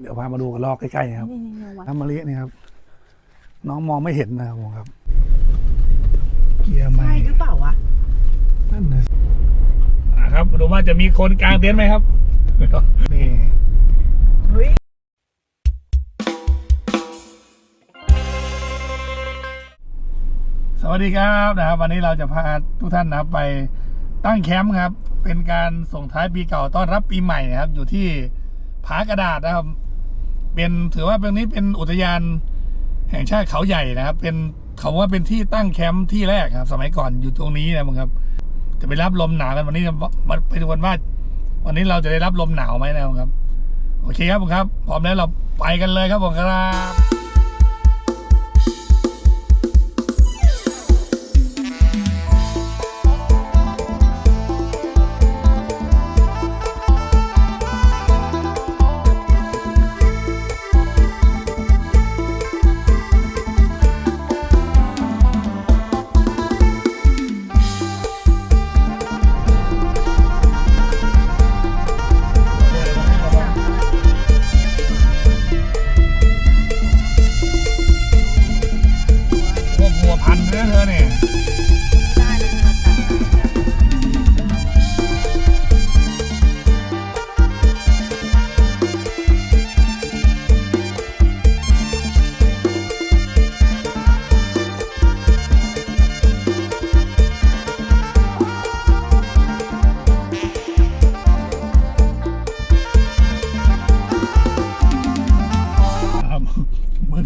เดี๋ยวพามาดูกันลอกใกล้ๆครับนี่นี่วัดน้ำมะลินี่ครับ น้องมองไม่เห็นนะครับผมครับ เกียร์ใหม่ใช่หรือเปล่าวะนั่นนะอ่าครับดูว่าจะมีคนกลางเต็นท์ไหมครับ นี่ เฮ้ยสวัสดีครับนะครับ วันนี้เราจะพาทุกท่านนะครับไปตั้งแคมป์ครับ เป็นการส่งท้ายปีเก่าต้อนรับปีใหม่นะครับ อยู่ที่ผากระดาษนะครับ เป็นถือว่าเป็นนี้เป็นอุทยานแห่งชาติเขาใหญ่นะครับ เป็นเขาว่าเป็นที่ตั้งแคมป์ที่แรกครับ สมัยก่อนอยู่ตรงนี้นะครับ จะไปรับลมหนาวกันวันนี้มาไปดูกันว่า วันนี้เราจะได้รับลมหนาวไหมนะครับ โอเคครับผมครับ พร้อมแล้วเราไปกันเลยครับผมครับ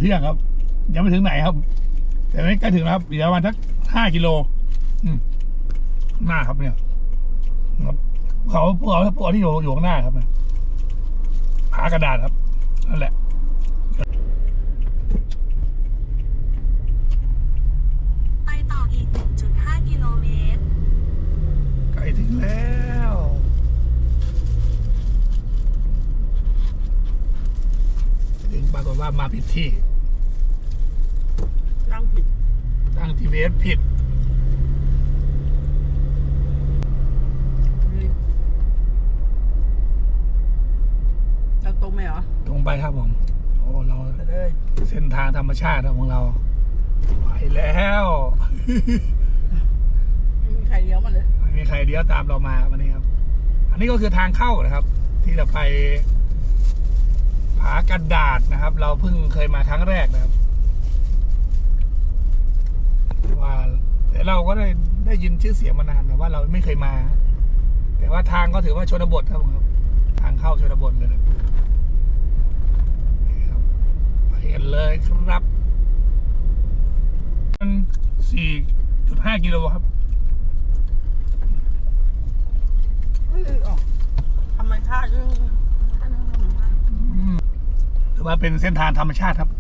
ที่ยงครับ ยังไม่ถึงไหนครับ แต่ไม่ใกล้ถึงแล้วครับเดี๋ยวประมาณสักห้ากิโลอืมหน้าครับเนี่ยครับเขาพวกเขาพวกที่อยู่อยู่ข้างหน้าครับเนี่ยผากระดาษครับนั่นแหละไปต่ออีก1.5กิโลเมตรใกล้ถึงแล้วถึงปรากฏว่ามาผิดที่ ตั้งผิด ตั้งทีวีเอสผิดเฮ้ยเราตรงไหมเหรอตรงไปครับผม โอ้เราไปเลยเส้นทางธรรมชาติของเราไปแล้ว ไม่มีใครเลี้ยวมาเลย ไม่มีใครเดียวตามเรามาวันนี้ครับ อันนี้ก็คือทางเข้านะครับ ที่จะไปผากระดาษนะครับ เราเพิ่งเคยมาครั้งแรกนะครับ ว่าแต่ เราก็ได้ได้ยินชื่อเสียงมานานแต่ว่าเราไม่เคยมา แต่ว่าทางก็ถือว่าชนบทครับผมครับทางเข้าชนบทเลยนะนี่ครับไปกันเลยครับสี่จุดห้ากิโลครับเฮ้ยออกธรรมชาติเรื่องถือว่าเป็นเส้นทางธรรมชาติครับ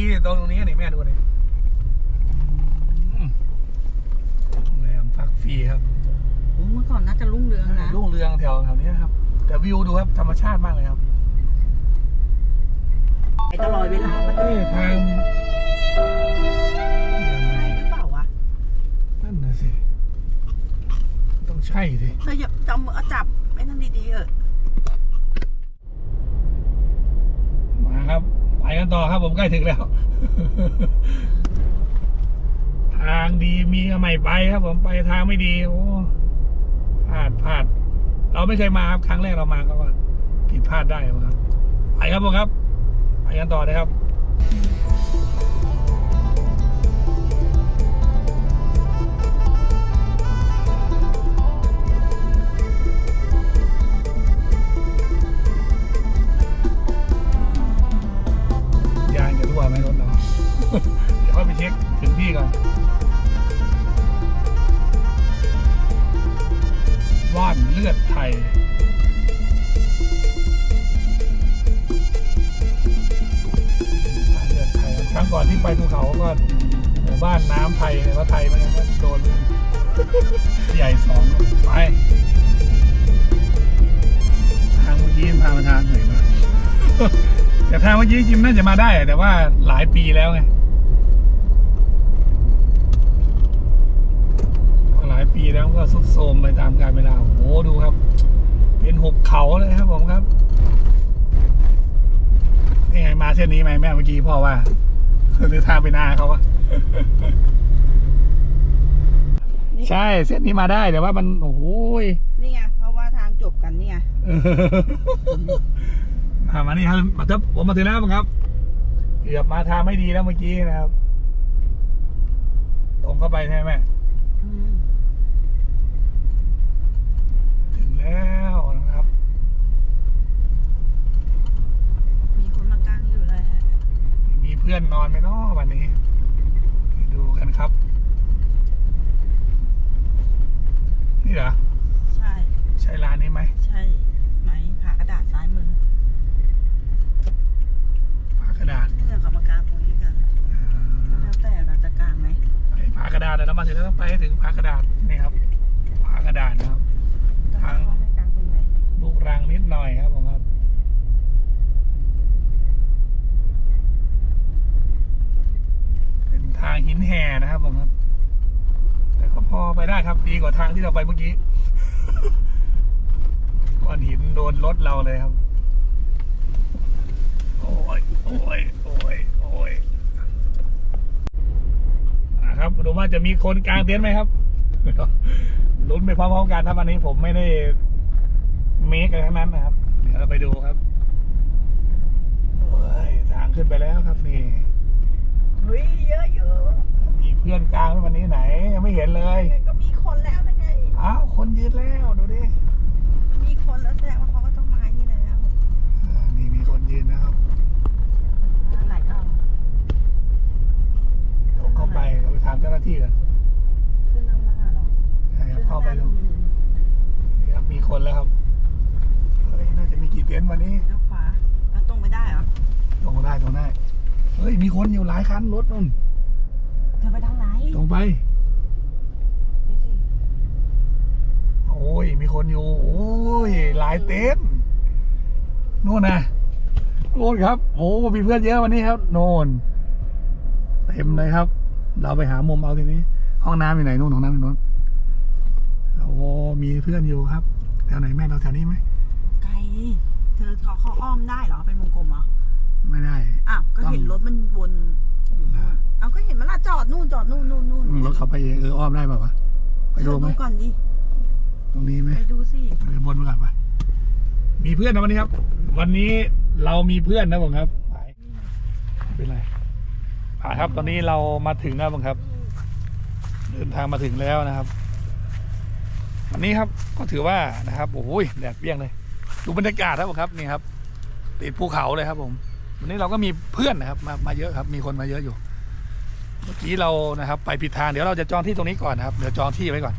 เราพักฟรีตรงนี้นี่แม่ดูนี่โรงแรมพักฟรีครับโอ้เมื่อก่อนน่าจะรุ่งเรืองนะรุ่งเรืองแถวแถวนี้ครับ แต่วิวดูครับธรรมชาติมากเลยครับไปตลอดเวลามันเอ้ยทางใช่หรือเปล่าวะนั่นนะสิ ต้องใช่สิเธออย่าจำเอาจับไอ้นั่นดีๆเออมาครับ กันต่อครับผมใกล้ถึงแล้ว ทางดีมีก็ไม่ไปครับ ผมไปทางไม่ดี โอ้พลาดพลาด เราไม่เคยมาครับครั้งแรกเรามาก็ผิดพลาดได้ครับ ไปครับผมครับ ไปกันต่อเลยครับ อะแต่ว่าหลายปีแล้วไงหลายปีแล้วก็สุดโทรมไปตามกาลเวลาโอ้โหดูครับ เป็นหุบเขาเลยครับผมครับนี่ไงมาเส้นนี้ไหมแม่เมื่อกี้พ่อว่าหรือทางไปนาเขาวะใช่เส้นนี้มาได้แต่ว่ามันโอ้โหยนี่ไงเพราะว่าทางจบกันเนี่ยเออมามานี่ครับมาเถอะผมมาถึงแล้วครับ เกือบมาทางไม่ดีแล้วเมื่อกี้นะครับ ตรงเข้าไปใช่ไหมแม่อืมถึงแล้วนะครับ มีคนมากางอยู่เลยมีเพื่อนนอนไหมเนาะวันนี้ ดูกันครับ นี่เหรอ ใช่ ใช่ร้านนี้ไหม ใช่ไหมผ่ากระดาษซ้ายมือ ผากระ ดาษเนี่ยเขามากางตรงนี้กันอ่าแล้วแต่เราจะกางไหมไปผากระดาษแล้วมาถึงแล้วต้องไปให้ถึงผากระดาษนี่ครับผากระดาษนะครับ ทางเขาให้กางตรงไหนลูกรังนิดหน่อยครับผมครับเป็นทางหินแห่นะครับผมครับ แต่ก็พอไปได้ครับดีกว่าทางที่เราไปเมื่อกี้ก้อนหินโดนรถเราเลยครับโอ้ย โอ้ยโอ้ยโอ้ยนะครับดูว่าจะมีคนกลางเต็นท์ไหมครับลุ้นไปพร้อมๆกันถ้าวันนี้ผมไม่ได้เมกอะไรทั้งนั้นนะครับ เดี๋ยวเราไปดูครับโอ้ยทางขึ้นไปแล้วครับนี่เฮ้ยเยอะอยู่ มีเพื่อนกลางไหมวันนี้ไหน ยังไม่เห็นเลย ก็มีคนแล้วนะไงอ้าวคนยืนแล้วดูดิ มีคนแล้วแสดงว่าเขาก็ต้องมาที่แล้ว อ่านี่มีคนยืนนะครับ ไหนก็เอา เดี๋ยวเข้าไปเดี๋ยวไปถามเจ้าหน้าที่กัน ขึ้นน้ำหน้าเหรอ ใช่ครับเข้าไปดูนี่ครับมีคนแล้วครับเฮ้ยน่าจะมีกี่เต็นท์วันนี้ เลี้ยวขวาแล้วตรงไปได้เหรอ ตรงได้ตรงได้เฮ้ยมีคนอยู่หลายคันรถนู่นจะไปทางไหนตรงไปไปสิโอ้ย มีคนอยู่ โอ้ยหลายเต็นท์นู่นนะโน่นครับ โอ้มีเพื่อนเยอะวันนี้ครับ โน่นเต็มเลยครับ เราไปหามุมเอาทีนี้ ห้องน้ำอยู่ไหนนู่นห้องน้ำอยู่นู้นโอ้มีเพื่อนอยู่ครับแถวไหนแม่เราแถวนี้ไหมไกลเธอเขาเขาอ้อมได้เหรอเป็นวงกลมเหรอไม่ได้ อ้าวก็เห็นต้องรถมันวน อยู่นู่นเอาก็เห็นมันละจอดนู่นจอดนู่นนู่นนู่นอืมรถเขาไปเองเอออ้อมได้ป่าวะไปดูไหมก่อนดิตรงนี้ไหมไปดูสิไปบนไปก่อนไปมีเพื่อนนะวันนี้ครับ วันนี้เรามีเพื่อนนะผมครับไปไม่เป็นไรอ่าครับ ตอนนี้เรามาถึงแล้วผมครับ เดินทางมาถึงแล้วนะครับวันนี้ครับก็ถือว่านะครับโอ้ยแดดเปรี้ยงเลย ดูบรรยากาศครับผมครับนี่ครับ ติดภูเขาเลยครับผม วันนี้เราก็มีเพื่อนนะครับมามาเยอะครับ มีคนมาเยอะอยู่ เมื่อกี้เรานะครับ ไปผิดทางเดี๋ยวเราจะจองที่ตรงนี้ก่อนนะครับ เดี๋ยวจองที่ไว้ก่อน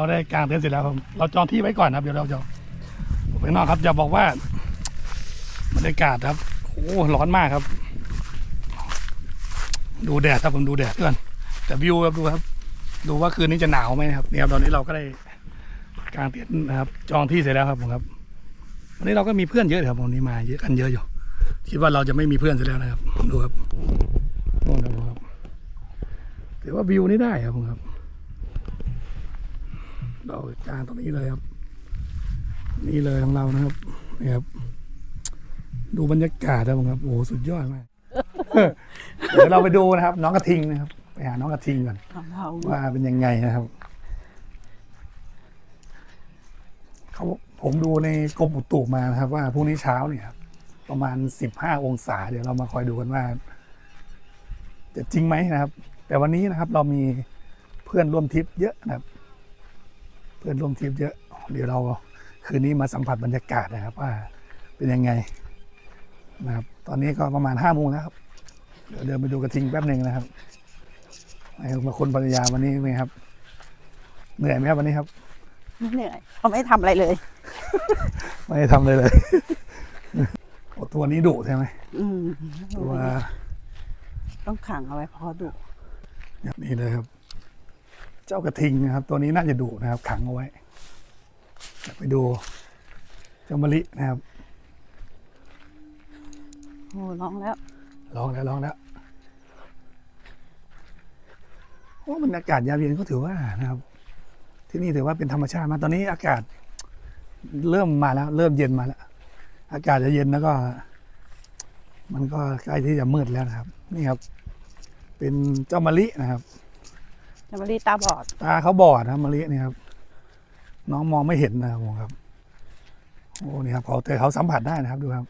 เราได้กางเต็นท์เสร็จแล้วครับเราจองที่ไว้ก่อนครับเดี๋ยวเราจะออกไปนอกครับจะบอกว่าบรรยากาศครับโอ้ร้อนมากครับ ดูแดดครับผมดูแดดก่อนแต่วิวครับดูครับ ดูว่าคืนนี้จะหนาวไหมครับเนี่ยตอนนี้เราก็ได้กางเต็นท์นะครับ จองที่เสร็จแล้วครับผมครับวันนี้เราก็มีเพื่อนเยอะครับวันนี้มาเยอะกันเยอะอยู่คิดว่าเราจะไม่มีเพื่อนเสร็จแล้วนะครับดูครับโน่นครับผมครับถือว่าวิวนี้ได้ครับผมครับ เรากางตรงนี้เลยครับ นี่เลยของเรานะครับนี่ครับ ดูบรรยากาศครับผมครับ โอ้โหสุดยอดมากเดี๋ยวเราไปดูนะครับ น้องกระทิงนะครับไปหาน้องกระทิงก่อนของเราว่าเป็นยังไงนะครับเขาผมดูในกรมอุตุมานะครับ ว่าพรุ่งนี้เช้าเนี่ยครับประมาณสิบห้าองศา เดี๋ยวเรามาคอยดูกันว่าจะจริงไหมนะครับ แต่วันนี้นะครับเรามีเพื่อนร่วมทริปเยอะนะครับ เพื่อนร่วมทริปเยอะ เดี๋ยวเราคืนนี้มาสัมผัสบรรยากาศนะครับ ว่าเป็นยังไงนะครับ ตอนนี้ก็ประมาณห้าโมงแล้วครับ เดี๋ยวเดินไปดูกระทิงแป๊บหนึ่งนะครับไอ้มาคนภรรยาวันนี้เป็นไงครับ เหนื่อยไหมครับวันนี้ครับไม่เหนื่อยเขาไม่ทำอะไรเลย ไม่ได้ทำเลยเลยโอ้ตัวนี้ดุใช่ไหมอืมตัวต้องขังเอาไว้พอดุแบบนี้เลยครับ เจ้ากระทิงนะครับ ตัวนี้น่าจะดุนะครับ ขังเอาไว้เดี๋ยวไปดูเจ้ามะลินะครับโอ้ร้องแล้วลองแล้วลองแล้วโอ้บรรยากาศยามเย็นก็ถือว่านะครับ ที่นี่ถือว่าเป็นธรรมชาติมากตอนนี้อากาศเริ่มมาแล้ว เริ่มเย็นมาแล้ว อากาศจะเย็นแล้วก็ มันก็ใกล้ที่จะมืดแล้วนะครับ นี่ครับ เป็นเจ้ามะลินะครับ จะมารีตาบอด ตาเขาบอดนะครับมะลินี่ครับ น้องมองไม่เห็นนะครับผมครับโอ้นี่ครับเขาแต่เขาสัมผัสได้นะครับดูครับ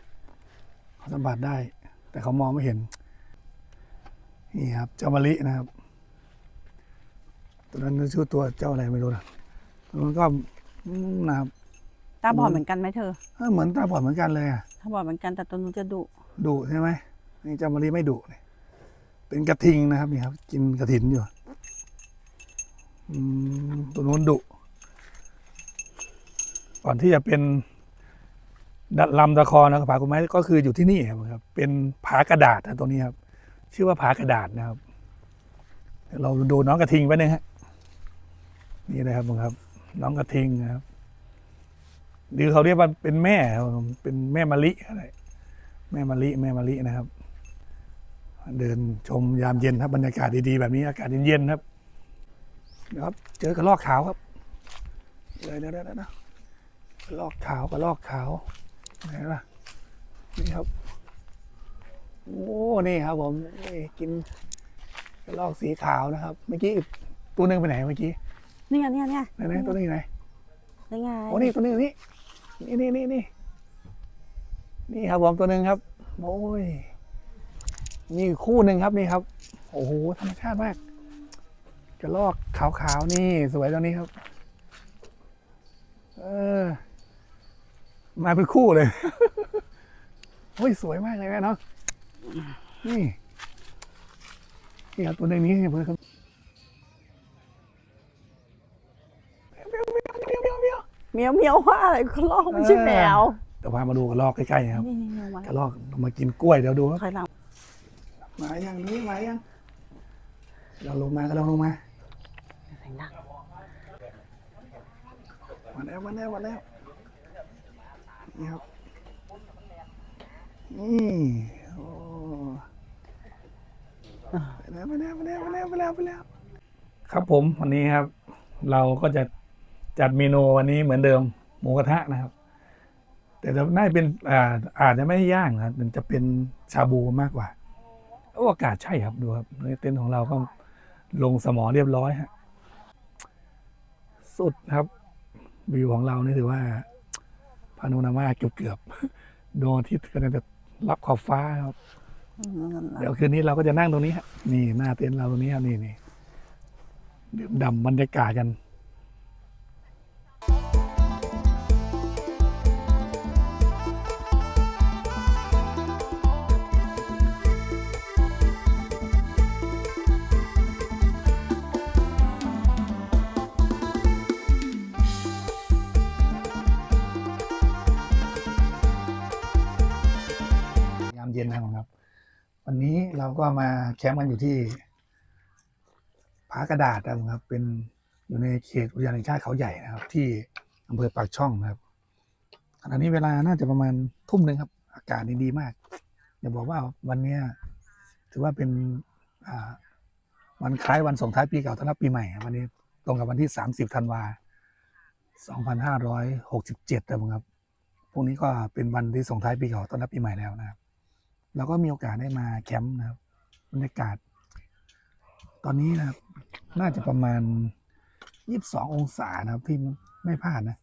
เขาสัมผัสได้ แต่เขามองไม่เห็น นี่ครับ เจ้ามะลินะครับ ตัวนั้นชื่อตัวเจ้าอะไรไม่รู้นะตัวนั้นก็อืมนะครับตาบอดเหมือนกันไหมเธอเออเหมือนตาบอดเหมือนกันเลยอะตาบอดเหมือนกันแต่ตัวนู้นจะดุดุใช่ไหมนี่เจ้ามะลิไม่ดุเนี่ยเป็นกระทิงนะครับนี่ครับ กินกระถินอยู่อืม ตัวนู้นดุ ก่อนที่จะเป็นดัดลำตะคอนะครับผากุไม้ก็คืออยู่ที่นี่ครับ เป็นผากระดาษนะตรงนี้ครับ ชื่อว่าผากระดาษนะครับ เราดูน้องกระทิงไปหนึ่งฮะนี่เลยครับผมครับ น้องกระทิงนะครับหรือเขาเรียกว่าเป็นแม่ครับเป็นแม่มะลิอะไรแม่มะลิแม่มะลินะครับ เดินชมยามเย็นครับบรรยากาศดีๆแบบนี้อากาศเย็นๆครับ เดี๋ยวครับ เจอกระลอกขาวครับเลยเดี๋ยวเดี๋ยวเดี๋ยวนะกระลอกขาวกระลอกขาวไหนล่ะนี่ครับโอ้นี่ครับผมนี่กินกระลอกสีขาวนะครับ เมื่อกี้อีกตัวหนึงไปไหนเมื่อกี้เนี่ยเนี่ยเนี่ยไหนไหนตัวนี้อยู่ไหนนี่ไงโอ้นี่ตัวนี้อยู่นี่นี่นี่นี่นี่นี่ครับผมตัวหนึ่งครับโอ้ยนี่คู่หนึ่งครับนี่ครับ โอ้โหธรรมชาติมาก กระลอกขาวๆนี่สวยตัวนี้ครับ เออ มาเป็นคู่เลยโอ้ยสวยมากเลยแม่เนาะนี่นี่ครับตัวหนึ่งนี้เพื่อนครับเมียวเมียวเมียวเมียวเมียวเมียวเมียวว่าอะไรก็ร้องไม่ใช่แมวแต่พามาดูกระลอกใกล้ๆนะครับนี่นี่เมียวมากระลอกมากินกล้วยเดี๋ยวดูครับคอยหมายังนี่มายังเราลงมาก็ลองลงมา เสียงดัง มาแล้วมาแล้วมาแล้วนี่ครับนี่โอ้ไปแล้วไปแล้วไปแล้วไปแล้วไปแล้วไปแล้ว ครับผมวันนี้ครับ เราก็จะจัดเมนูวันนี้เหมือนเดิมหมูกระทะนะครับ แต่จะน่าจะเป็นอ่าอาจจะไม่ย่างนะมันจะเป็นชาบูมากกว่าโอ้อากาศใช่ครับดูครับในเต็นท์ของเราก็ลงสมอเรียบร้อยฮะสุดครับ วิวของเรานี่ถือว่าพาโนรามาเกือบๆดวงอาทิตย์ก็จะรับขอบฟ้าครับอืมนั่นน่ะเดี๋ยวคืนนี้เราก็จะนั่งตรงนี้ฮะนี่หน้าเต็นท์เราตรงนี้ครับนี่นี่ดื่มด่ำบรรยากาศกัน เย็นนะครับ วันนี้เราก็มาแคมป์กันอยู่ที่ผากระดาษนะครับ เป็นอยู่ในเขตอุทยานแห่งชาติเขาใหญ่นะครับ ที่อำเภอปากช่องนะครับขณะนี้เวลาน่าจะประมาณทุ่มหนึ่งครับ อากาศดีมากอย่าบอกว่าวันนี้ถือว่าเป็นวันคล้ายวันส่งท้ายปีเก่าต้อนรับปีใหม่วันนี้ตรงกับวันที่ 30ธันวา2567นะครับพรุ่งนี้ก็เป็นวันที่ส่งท้ายปีเก่าต้อนรับปีใหม่แล้วนะครับ เราก็มีโอกาสได้มาแคมป์นะครับบรรยากาศ ตอนนี้นะครับ น่าจะประมาณ22ององศานะครับ ที่ไม่พลาดนะ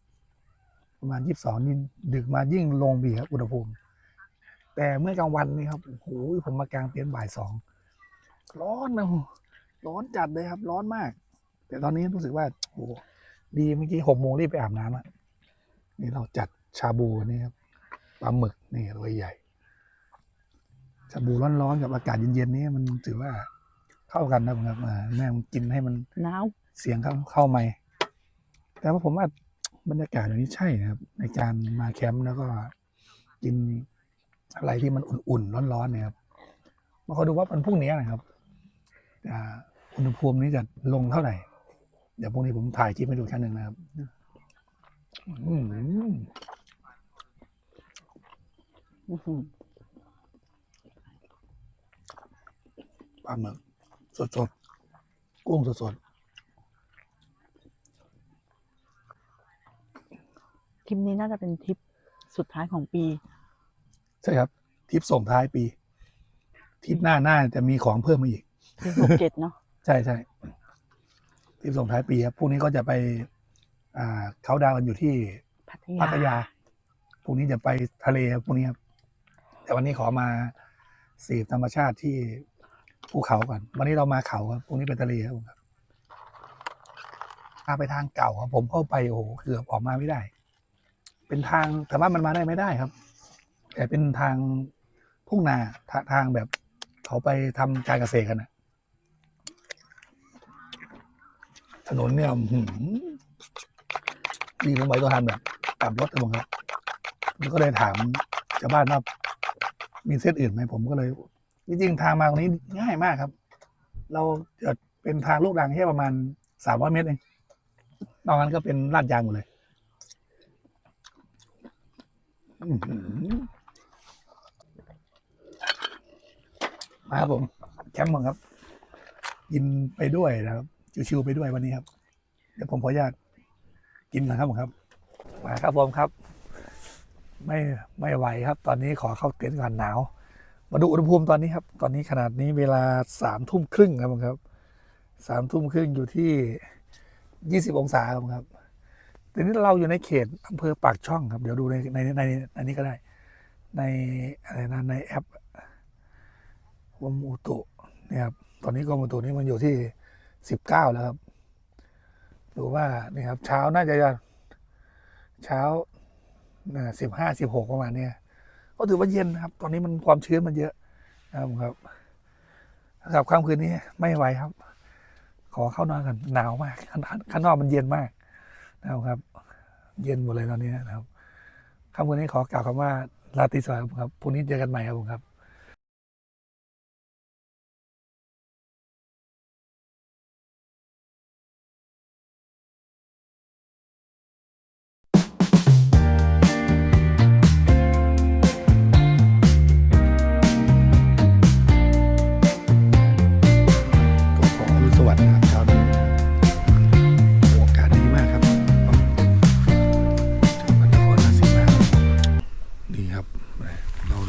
ประมาณ22นี่ดึกมายิ่งลงบีครับอุณหภูมิ แต่เมื่อกลางวันนี่ครับโอ้โหผมมากลางเต็นท์บ่ายสองร้อนนะโอ้ร้อนจัดเลยครับ ร้อนมาก แต่ตอนนี้รู้สึกว่าโอ้ดีเมื่อกี้หกโมงรีบไปอาบน้ำอะนี่เราจัดชาบูนี่ครับปลาหมึกนี่ตัวใหญ่ ชาบูร้อนๆกับอากาศเย็นๆนี้มันถือว่าเข้ากันนะครับอ่าแม่งกินให้มันหนาวเสียงเข้าเข้าไม่แต่ว่าผมว่าบรรยากาศอย่างนี้ใช่นะครับ ในการมาแคมป์แล้วก็กินอะไรที่มันอุ่นๆร้อนๆเนี่ยครับมาคอยดูว่าวันพรุ่งนี้นะครับอ่าอุณหภูมินี้จะลงเท่าไหร่ เดี๋ยวพรุ่งนี้ผมถ่ายคลิปให้ดูแค่หนึ่งนะครับอืม อื้อหือ ป ลาหมึกสดๆกุ้งสดทริปนี้น่าจะเป็นทริปสุดท้ายของปีๆใช่ครับทริปส่งท้ายปีทริปหน้าหน้าจะมีของเพิ่มมาอีกปีหกเจ็ดเนาะใช่ใช่ทริปส่งท้ายปีครับพรุ่งนี้ก็จะไป อ่าเขาดาวน์กันอยู่ที่พัทพัยาทยาพรุ่งนี้จะไปทะเลครับพรุ่งนี้ครับแต่วันนี้ขอมาสีบธรรมชาติที่ ภูเขาก่อน วันนี้เรามาเขาครับพรุ่งนี้ไปทะเลครับผมครับพาไปทางเก่าครับผมเข้าไปโอ้โหเกือบออกมาไม่ได้ เป็นทางแต่ว่ามันมาได้ไม่ได้ครับ แต่เป็นทางทุ่งนาทาทางแบบเขาไปทำการเกษตรกันนะถนนเนี่ยอื้อหือดีผมไปตัวทันแบบกลับรถนะผมครับแล้วก็เลยถามชาวบ้านว่ามีเส้นอื่นไหมผมก็เลย จริงๆทางมาตรงนี้ง่ายมากครับ เราจะเป็นทางลูกรังแค่ประมาณสามร้อยเมตรเองนอกนั้นก็เป็นลาดยางหมดเลยอื้อหือมาครับผมแคมป์ผมครับ กินไปด้วยนะครับ ชิวๆไปด้วยวันนี้ครับ เดี๋ยวผมขออนุญาตกินก่อนครับผมครับ มาครับผมครับ ไม่ไม่ไหวครับ ตอนนี้ขอเข้าเต็นท์ก่อนหนาว มาดูอุณหภูมิตอนนี้ครับ ตอนนี้ขนาดนี้เวลาสามทุ่มครึ่งครับผมครับสามทุ่มครึ่งอยู่ที่ยี่สิบองศาครับผมครับทีนี้เราอยู่ในเขตอำเภอปากช่องครับ เดี๋ยวดูในในในในนี้ก็ได้ ในอะไรนะในแอปกรมอุตุเนี่ยครับตอนนี้กรมอุตุนี่มันอยู่ที่สิบเก้าแล้วครับดูว่านี่ครับ เช้าน่าจะเช้าสิบห้าสิบหกประมาณเนี้ย ก็ถือว่าเย็นนะครับ ตอนนี้มันความชื้นมันเยอะนะครับกับสำหรับค่ำคืนนี้ไม่ไหวครับ ขอเข้านอนกันหนาวมากข้างนอกมันเย็นมากนะครับ เย็นหมดเลยตอนนี้นะครับค่ำคืนนี้ขอกล่าวคำว่าลาติสวัสดิ์ครับพรุ่งนี้เจอกันใหม่ครับผมครับ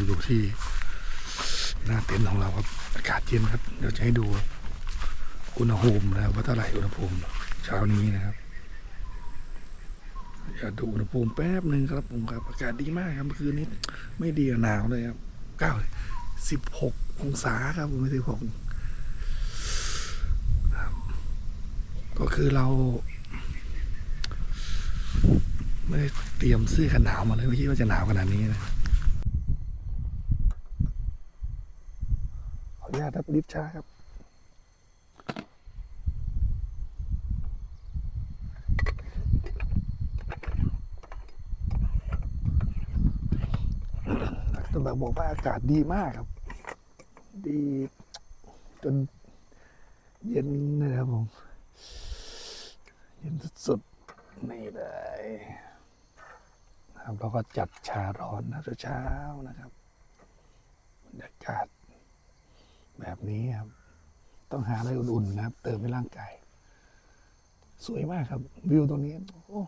อยู่ที่หน้าเต็นท์ของเราครับ อากาศเย็นครับ เดี๋ยวจะให้ดูอุณหภูมินะครับว่าเท่าไหร่อุณหภูมิเช้านี้นะครับอย่าดูอุณหภูมิแป๊บหนึ่งครับผมครับอากาศดีมากครับคือคืนนี้ไม่ดีหนาวเลยครับเก้าสิบหกองศาครับผมไม่สิบหกก็คือเรา ไม่ได้เตรียมเสื้อกันหนาวมาเลยไม่คิดว่าจะหนาวขนาดนี้นะ ออนุญาตครับลิฟต์ช้าครับตคือแบบบอกว่าอากาศดีมากครับ ดีจนเย็นเลยครับผม เย็นสุดๆนี่เลยนะครับเราก็จัดชาร้อนนะเช้านะครับบรรยากาศ แบบนี้ครับ ต้องหาอะไรอุ่นๆนะครับ เติมให้ร่างกาย สวยมากครับ วิวตรงนี้โอ้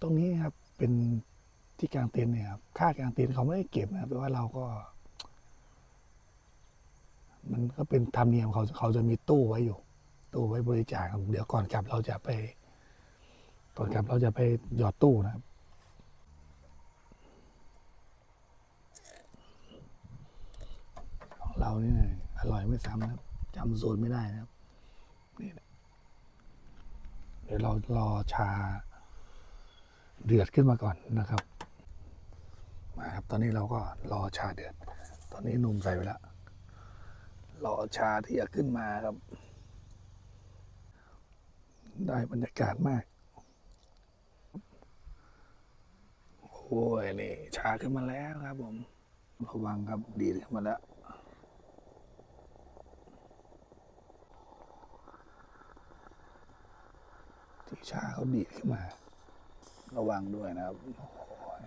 ตรงนี้ครับเป็นที่กลางเต็นท์เนี่ยครับค่ากลางเต็นท์เขาไม่ได้เก็บนะครับแต่ว่าเราก็ มันก็เป็นธรรมเนียมเขาเขาจะมีตู้ไว้อยู่ ตู้ไว้บริจาคเดี๋ยวก่อนกลับเราจะไปก่อนกลับเราจะไปหยอดตู้นะครับ ของ เรานี่นะอร่อยไม่ซ้ำนะครับจำสูตรไม่ได้นะครับนี่นะเดี๋ยวเรารอชา เดือดขึ้นมาก่อนนะครับ มาครับ ตอนนี้เราก็รอชาเดือด ตอนนี้นุ่มใส่ไปแล้วรอชาที่จะขึ้นมาครับ ได้บรรยากาศมากโอ้ยนี่ชาขึ้นมาแล้วครับผม ระวังครับดีดขึ้นมาแล้ว ชาเขาดีดขึ้นมา ระวังด้วยนะครับโอ้ย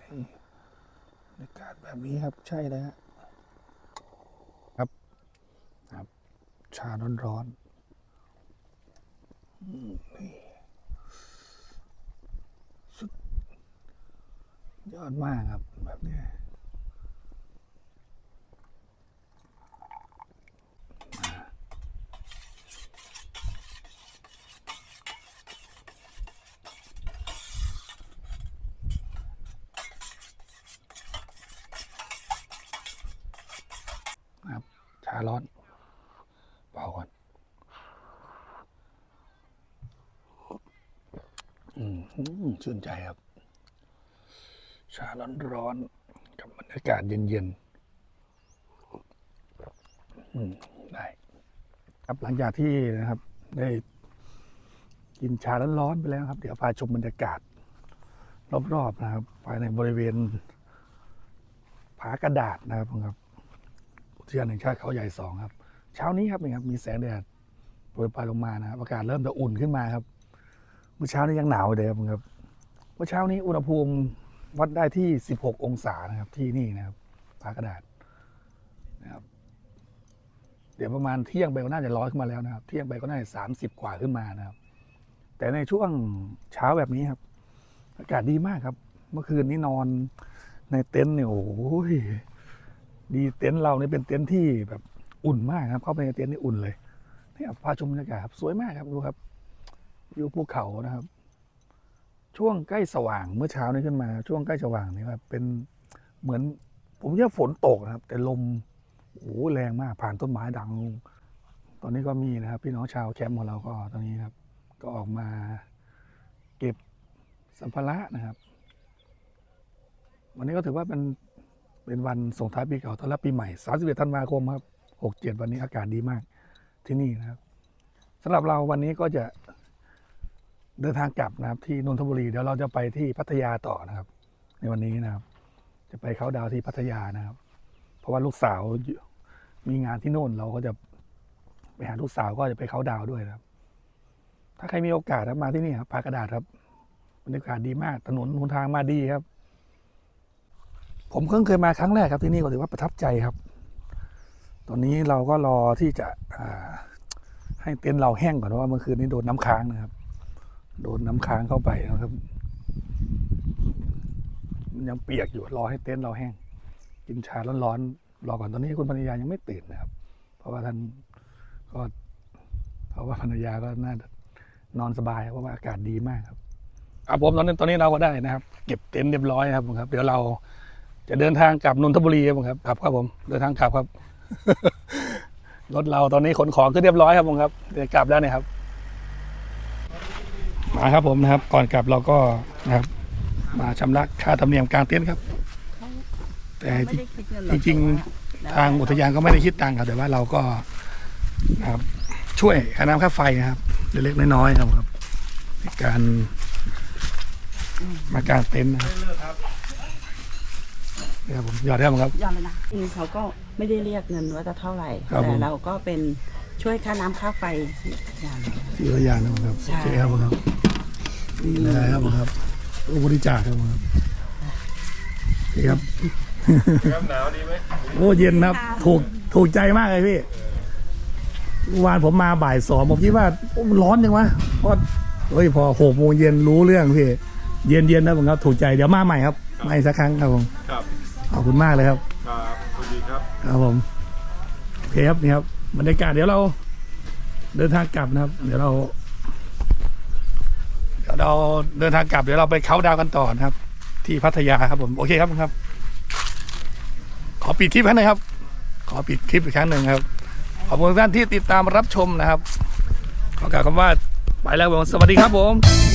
บรรยากาศแบบนี้ครับใช่เลยฮะครับ ชาร้อนร้อนๆอืมนี่สุดยอดมากครับแบบเนี้ยนะครับ ชาร้อน เป่าก่อนอืมอืม ชื่นใจครับ ชาร้อนร้อนๆกับบรรยากาศเย็นๆอืมได้ครับหลังจากที่นะครับ ได้กินชาร้อนๆไปแล้วครับ เดี๋ยวพาชมบรรยากาศ รอบๆนะครับ ภายในบริเวณผากระดาษนะครับผมครับอุทยานแห่งชาติเขาใหญ่สองครับ เช้านี้ครับนี่ครับ มีแสงแดดโปรยปลายลงมานะครับอากาศเริ่มจะอุ่นขึ้นมาครับ เมื่อเช้านี้ยังหนาวอยู่เลยครับผมครับ เมื่อเช้านี้อุณหภูมิวัดได้ที่ 16 องศานะครับที่นี่นะครับผากระดาษนะครับ เดี๋ยวประมาณเที่ยงไปก็น่าจะร้อนขึ้นมาแล้วนะครับ เที่ยงไปก็น่าจะสามสิบกว่าขึ้นมานะครับ แต่ในช่วงเช้าแบบนี้ครับ อากาศดีมากครับ เมื่อคืนนี้นอนในเต็นท์เนี่ยโอ้โหดีเต็นท์เราเนี่ยเป็นเต็นท์ที่แบบอุ่นมากครับ เข้าไปในเต็นท์นี่อุ่นเลยนี่ยพาชมบรรยากาศครับสวยมากครับดูครับวิวภูเขานะครับ ช่วงใกล้สว่างเมื่อเช้านี้ขึ้นมา ช่วงใกล้สว่างนี่ครับเป็นเหมือนผมเชื่อฝนตกนะครับ แต่ลมโอ้โหแรงมากผ่านต้นไม้ดัง ตอนนี้ก็มีนะครับ พี่น้องชาวแคมป์ของเราก็ตอนนี้ครับ ก็ออกมาเก็บสัมภาระนะครับ วันนี้ก็ถือว่าเป็นเป็นวันส่งท้ายปีเก่าต้อนรับปีใหม่ 31 ธันวาคมครับ 67 วันนี้อากาศดีมากที่นี่นะครับสำหรับเราวันนี้ก็จะ เดินทางกลับนะครับ ที่นนทบุรีเดี๋ยวเราจะไปที่พัทยาต่อนะครับ ในวันนี้นะครับ จะไปเขาดาวที่พัทยานะครับ เพราะว่าลูกสาวมีงานที่โน่นเราก็จะไปหาลูกสาวก็จะไปเขาดาวด้วยนะครับ ถ้าใครมีโอกาสนะมาที่นี่ครับปากระดาษครับบรรยากาศดีมากถนนหนทางมาดีครับ ผมเพิ่งเคยมาครั้งแรกครับที่นี่ก็ถือว่าประทับใจครับ ตอนนี้เราก็รอที่จะให้เต็นท์เราแห้งก่อนเพราะว่าเมื่อคืนนี้โดนน้ำค้างนะครับ โดนน้ำค้างเข้าไปนะครับมันยังเปียกอยู่รอให้เต็นท์เราแห้ง กินชาร้อนๆรอก่อนตอนนี้คุณภรรยายังไม่ตื่นนะครับ เพราะว่าท่านก็เพราะว่าภรรยาก็น่าจะนอนสบายเพราะว่าอากาศดีมากครับอะผมตอนนี้ตอนนี้เราก็ได้นะครับ เก็บเต็นท์เรียบร้อยครับผมครับ เดี๋ยวเราจะเดินทางกลับนนทบุรีครับผมครับครับครับผมเดินทางกลับครับรถเราตอนนี้ขนของขึ้นเรียบร้อยครับผมครับเดี๋ยวกลับแล้วเนี่ยครับ มาครับผมนะครับ ก่อนกลับเราก็นะครับ มาชำระค่าธรรมเนียมกลางเต็นท์ครับ แต่ไม่ได้คิดเงินหรจอกริงๆทางอุทยานก็ไม่ได้คิดตังค์ครับแต่ว่าเราก็นะครับช่วยค่าน้ำค่าไฟนะครับเล็กๆน้อยๆครับครับในการมากางเต็นท์นะครับนี่ครับผมหยอดครับผมครับยอมเลยนะจริงเขาก็ไม่ได้เรียกเงินว่าจะเท่าไหร่ครับผมแต่เราก็เป็นช่วยค่าน้ำค่าไฟอย่างที่ระยางนะครับใช่โอเคครับผม ครับนี่เลยครับผมครับรูปบริจาคครับผมครับโอเคครับครับหนาวดีไหมโอ้เย็นนะครับ ถูกถูกใจมากเลยพี่เมื่อวานผมมาบ่ายสองผมคิดว่าโอ้มันร้อนจังวะเพราะเฮ้ยพอหกโมงเย็นรู้เรื่องพี่เย็นเย็นๆนะผมครับถูกใจเดี๋ยวมาใหม่ครับมาอีกสักครั้งครับผมครับขอบคุณมากเลยครับครับสวัสดีครับครับผมโอเคครับนี่ครับบรรยากาศเดี๋ยวเราเดินทางกลับนะครับ เดี๋ยวเรา เราเดินทางกลับเดี๋ยวเราไปเขาดาวกันต่อนะครับ ที่พัทยาครับผมโอเคครับครับ ขอปิดคลิปครั้งหนึงครับ ขอปิดคลิปอีกครั้งหนึ่งครับ ขอบคุณท่านที่ติดตามรับชมนะครับ ขอกล่าวคำว่าไปแล้วผมสวัสดีครับผม